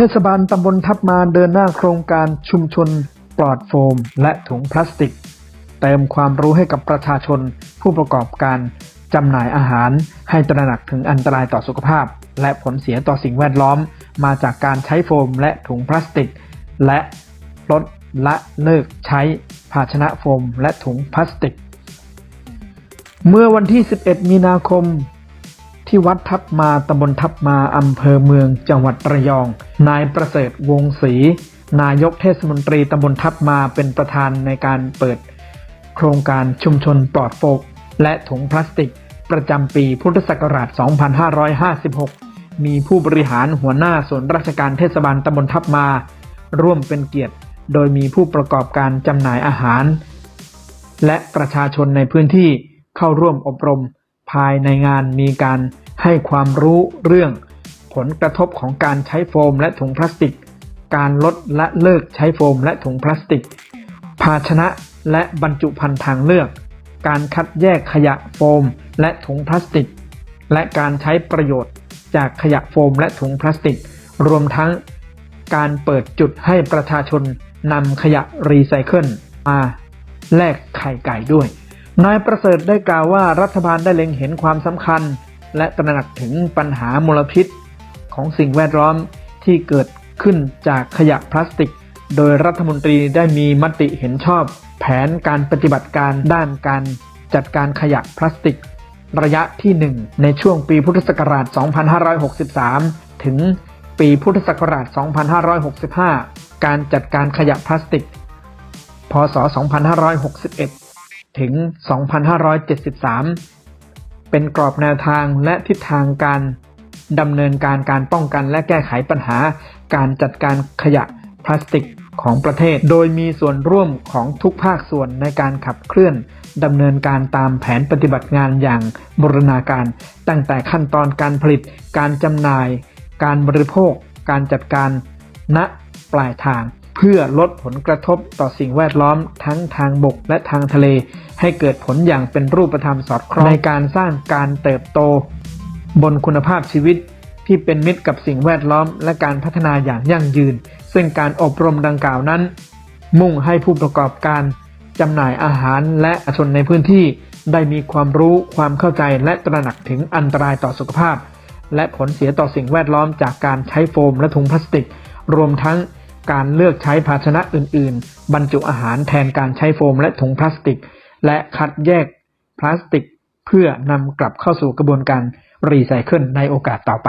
เทศบาลตำบลทับมาเดินหน้าโครงการชุมชนปลอดโฟม และถุงพลาสติก เติมความรู้ให้กับประชาชน ผู้ประกอบการจำหน่ายอาหาร ให้ตระหนักถึงอันตรายต่อสุขภาพ และผลเสียต่อสิ่งแวดล้อม มาจากการใช้โฟมและถุงพลาสติก และลดละเลิกใช้ภาชนะโฟมและถุงพลาสติก เมื่อวันที่ 11 มีนาคม ที่วัดทับมาตำบลทับมาอำเภอเมืองจังหวัดระยอง นายประเสริฐวงศรีนายกเทศมนตรีตำบลทับมาเป็นประธานในการเปิด โครงการชุมชนปลอดโฟมและถุงพลาสติก ประจำปีพุทธศักราช 2556 มีผู้บริหารหัวหน้าส่วนราชการเทศบาลตำบลทับมา ร่วมเป็นเกียรติ โดยมีผู้ประกอบการจำหน่ายอาหาร และประชาชนในพื้นที่เข้าร่วมอบรม ภายในงานมีการให้ความรู้เรื่อง ผลกระทบของการใช้โฟมและถุงพลาสติก การลดและเลิกใช้โฟมและถุงพลาสติก ภาชนะและบรรจุภัณฑ์ทางเลือก การคัดแยกขยะโฟมและถุงพลาสติก และการใช้ประโยชน์จากขยะโฟมและถุงพลาสติก รวมทั้งการเปิดจุดให้ประชาชนนำขยะรีไซเคิลมาแลกไข่ไก่ด้วย นายประเสริฐได้กล่าวว่ารัฐบาลได้เล็งเห็นความสำคัญ และตระหนักถึงปัญหามลพิษ ของสิ่งแวดล้อมที่เกิดขึ้นจากขยะพลาสติก โดยรัฐมนตรีได้มีมติเห็นชอบ แผนการปฏิบัติการด้านการจัดการขยะพลาสติก ระยะที่ 1 ในช่วงปีพุทธศักราช 2563 ถึงปีพุทธศักราช 2565 การจัดการขยะพลาสติก พศ 2561 ถึง 2573 เป็นกรอบแนวทางและทิศทางการดำเนินการการป้องกันและแก้ไขปัญหาการจัดการขยะพลาสติกของประเทศ โดยมีส่วนร่วมของทุกภาคส่วนในการขับเคลื่อนดำเนินการตามแผนปฏิบัติงานอย่างบูรณาการ ตั้งแต่ขั้นตอนการผลิต การจำหน่าย การบริโภค การจัดการณปลายทาง เพื่อลดผลกระทบต่อสิ่งแวดล้อมทั้งทางบกและทางทะเล ให้เกิดผลอย่างเป็นรูปธรรมสอดคล้องในการสร้างการเติบโต บนคุณภาพชีวิตที่เป็นมิตรกับสิ่งแวดล้อม และการพัฒนาอย่างยั่งยืน ซึ่งการอบรมดังกล่าวนั้น มุ่งให้ผู้ประกอบการจำหน่ายอาหารและชนในพื้นที่ได้มีความรู้ความเข้าใจและตระหนักถึงอันตรายต่อสุขภาพ และผลเสียต่อสิ่งแวดล้อมจากการใช้โฟมและถุงพลาสติก รวมทั้ง การเลือกใช้ภาชนะอื่น ๆ บรรจุอาหารแทนการใช้โฟมและถุงพลาสติก และคัดแยกพลาสติก เพื่อนำกลับเข้าสู่กระบวนการรีไซเคิลในโอกาสต่อไป